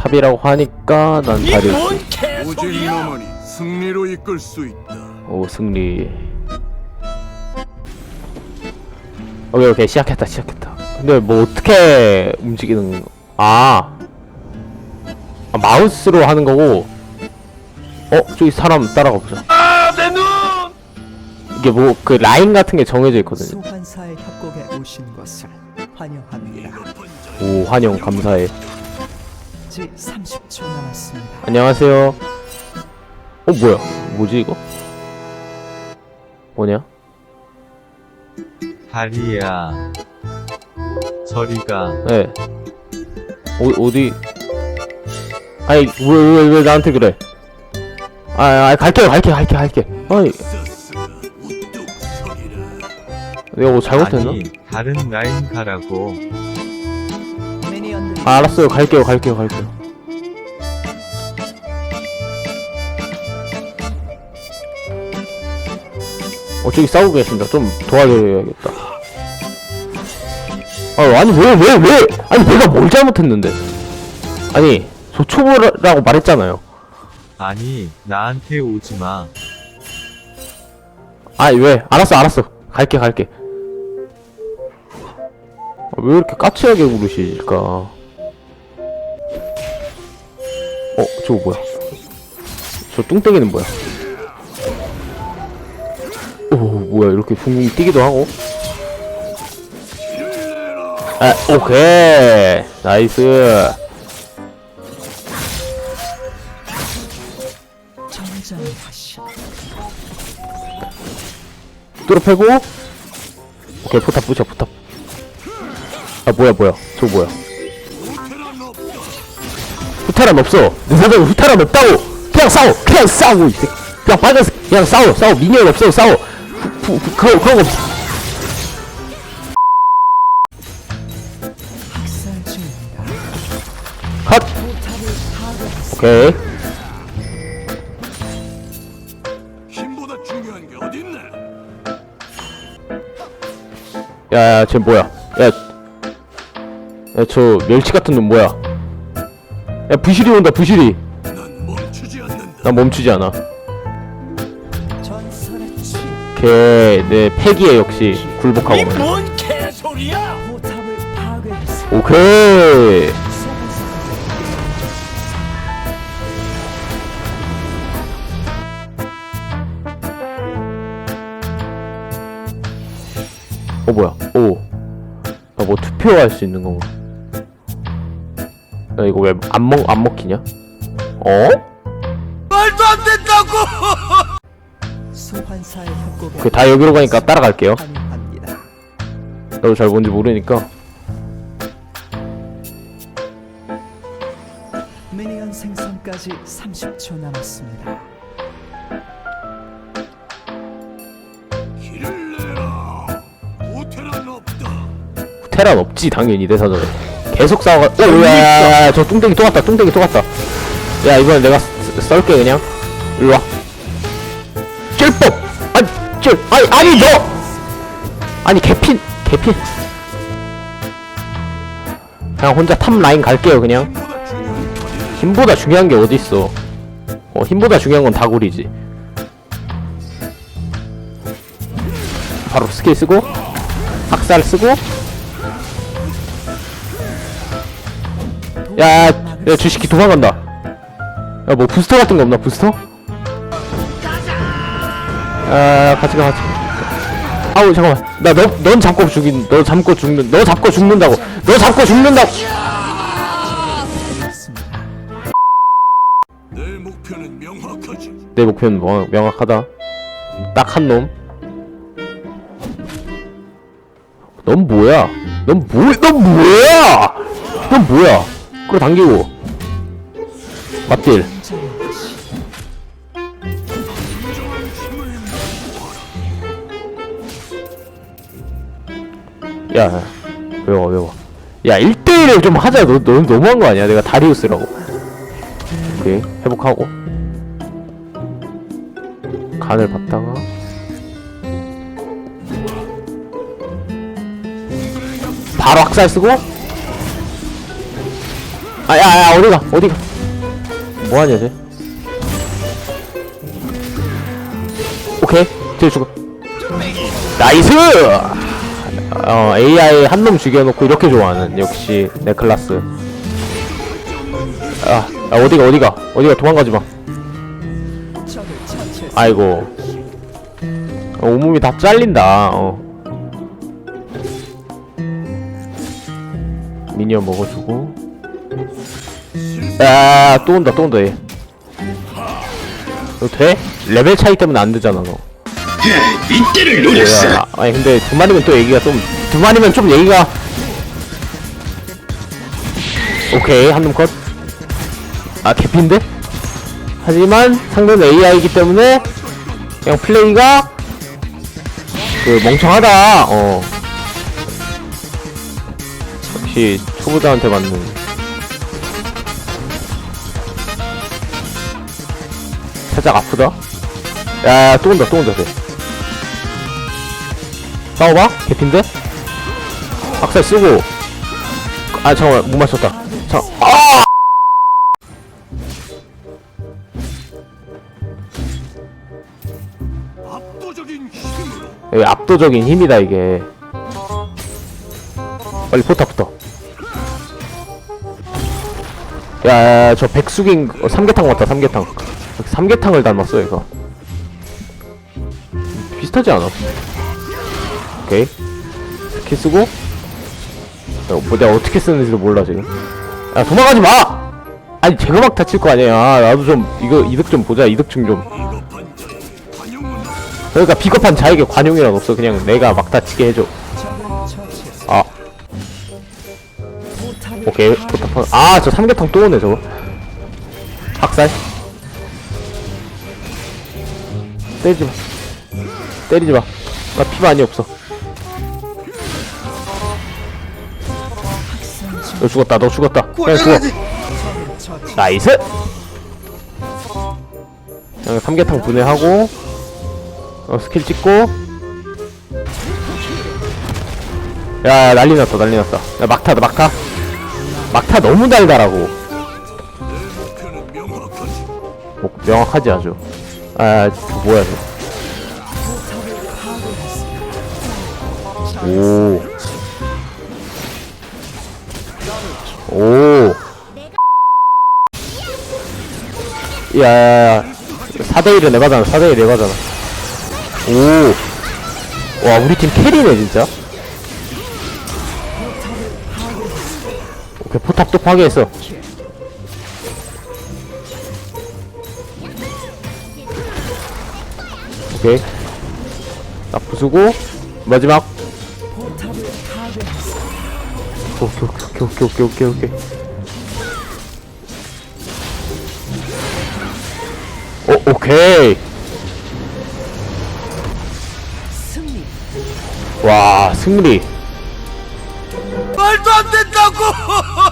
탑이라고 하니까 난 다리우스 오직? 너만이 승리로 이끌 수 있다. 오 승리. 오케이 오케이. 시작했다 시작했다. 근데 뭐 어떻게 움직이는 아, 아 마우스로 하는 거고. 어 저기 사람 따라가 보자. 아내 눈! 이게 뭐 그 라인 같은 게 정해져 있거든요. 소환사의 협곡에 오신 것을 환영합니다. 오 환영 감사해 지 30초 남았습니다. 안녕하세요. 어 뭐야? 뭐지 이거? 뭐냐? 다리야. 저리가. 네. 어, 어디? 아니 왜왜 왜 나한테 그래? 아, 아 갈게요 갈게 갈게 갈게. 아니. 우뚝 서리라. 내가 뭐 잘못했나? 아니 다른 라인 가라고 아, 알았어요. 갈게요 갈게요 갈게요. 어 저기 싸우고 계신다. 좀 도와드려야겠다. 아 아니 왜 왜 왜? 아니 내가 뭘 잘못했는데? 아니 저 초보라고 말했잖아요. 아니 나한테 오지 마. 아니 왜? 알았어 알았어. 갈게 갈게. 아, 왜 이렇게 까칠하게 부르실까 저거 뭐야? 저 뚱땡이는 뭐야? 오 뭐야 이렇게 붕붕 뛰기도 하고? 아 오케이. 나이스. 뚫어 패고? 오케이 포탑 부셔 포탑. 아 뭐야 뭐야. 저 뭐야 후테란 없어. 내 생각에 후테란 없다고. 그냥 싸워. 그냥 싸워 이 새끼 그냥 빨간색 그냥 싸워. 싸워. 미니언 없어. 싸워. 후, 후, 후, 그거 그런 거 없어. 컷. 오케이. 힘보다 중요한 게 어딨나? 야야 쟤 뭐야? 야야저 멸치 같은 놈 뭐야 야 부실이 온다 부실이. 난 멈추지 않는다. 나 멈추지 않아. 걔내 패기에 역시 굴복하고 이뭔 개소리야? 오케이 어 뭐야? 오나 뭐 투표할 수 있는 건가 야 이거 왜 안 먹 안 먹히냐 어 말도 안 된다고! 소환사의 협곡에 그다 여기로 가니까 따라갈게요 환영합니다. 나도 잘 뭔지 모르니까 미니언 생성까지 30초 남았습니다. 길을 내라. 오테란 없다. 테란 없지 당연히 내 사전에 계속 싸워가 오야야야 저 뚱땡이 또 갔다 뚱땡이 또 갔다. 야 이번엔 내가 썰- 썰게 그냥. 일로 와. 찔법! 아니 찔 아니 아니 너! 아니 개핀 개핀. 그냥 혼자 탑 라인 갈게요 그냥. 힘보다 중요한 게게 어딨어? 어 힘보다 중요한 건 다구리지. 바로 스킬 쓰고 학살 쓰고 야, 야, 야 주식기 도망간다 야 뭐 부스터 같은 거 없나 부스터? 아 같이 가 같이 가 아우 잠깐만 나 너 넌 잡고 죽인 너 잡고 죽는 너 잡고 죽는다고 너 잡고 죽는다고 내 목표는 명확하지. 내 목표는 뭐, 명확하다. 딱 한 놈. 넌 뭐야? 넌 뭐, 넌 뭐야? 넌 뭐야? 끌어당기고. 맞딜. 야, 외워, 외워. 야, 1대1을 좀 하자. 너, 너 너무한 거 아니야? 내가 다리우스라고. 오케이, 회복하고. 간을 봤다가. 바로 학살 쓰고. 아, 야, 야, 어디가, 어디가. 뭐하냐, 쟤. 오케이, 쟤 죽어. 나이스! 어, AI 한 놈 죽여놓고 이렇게 좋아하는, 역시, 내 클라스. 아, 아, 어디가, 어디가, 어디가, 도망가지 마. 적을 처치했습니다. 아이고. 어, 온몸이 다 잘린다, 어. 미니언 먹어주고. 야, 또 온다, 또 온다, 얘. 이거 돼? 레벨 차이 때문에 안 되잖아, 너. 이때를 뭐야. 아니, 근데 두 마리면 또 얘기가 좀, 두 마리면 좀 얘기가. 오케이, 한놈 컷. 아, 개피인데? 하지만 상대는 AI이기 때문에 그냥 플레이가 그 멍청하다. 어. 역시 초보자한테 맞는. 살짝 아프다. 야, 또 온다, 또 온다, 쟤. 싸워봐? 개핀데? 박살 쓰고. 아, 잠깐만, 못 맞췄다. 잠, 아! 여기 압도적인 힘이다 이게 빨리 포탑 붙어 야저 백숙인 어, 삼계탕 왔다 삼계탕 삼계탕을 닮았어 이거. 비슷하지 않아? 오케이. 스킬 쓰고. 야, 뭐 내가 어떻게 쓰는지도 몰라 지금. 야 도망가지 마! 아니 제가 막 다칠 거 아니야. 나도 좀 이거 이득 좀 보자. 이득증 좀. 그러니까 비겁한 자에게 관용이란 없어. 그냥 내가 막 다치게 해줘. 아. 오케이. 포탑 아저 삼계탕 또 오네 저거. 박살 때리지 마. 때리지 마 나 피 많이 없어. 너 죽었다 너 죽었다. 그냥 죽어. 나이스! 그냥 삼계탕 분해하고 어, 스킬 찍고. 야 난리 났다 난리 났다. 야 막타다 막타. 막타 너무 달달하고. 뭐, 명확하지 아주 아저 뭐야 저 오. 오. 야, 야, 야. 4대1은 에바잖아, 4대1 에바잖아. 오. 와, 우리 팀 캐리네, 진짜. 오케이, 포탑도 파괴했어. 오케이. 딱 부수고, 마지막. 오케이, 오케이, 오케이, 오케이, 오케이, 오케이. 오, 오케이. 승리. 와, 승리. 말도 안 된다고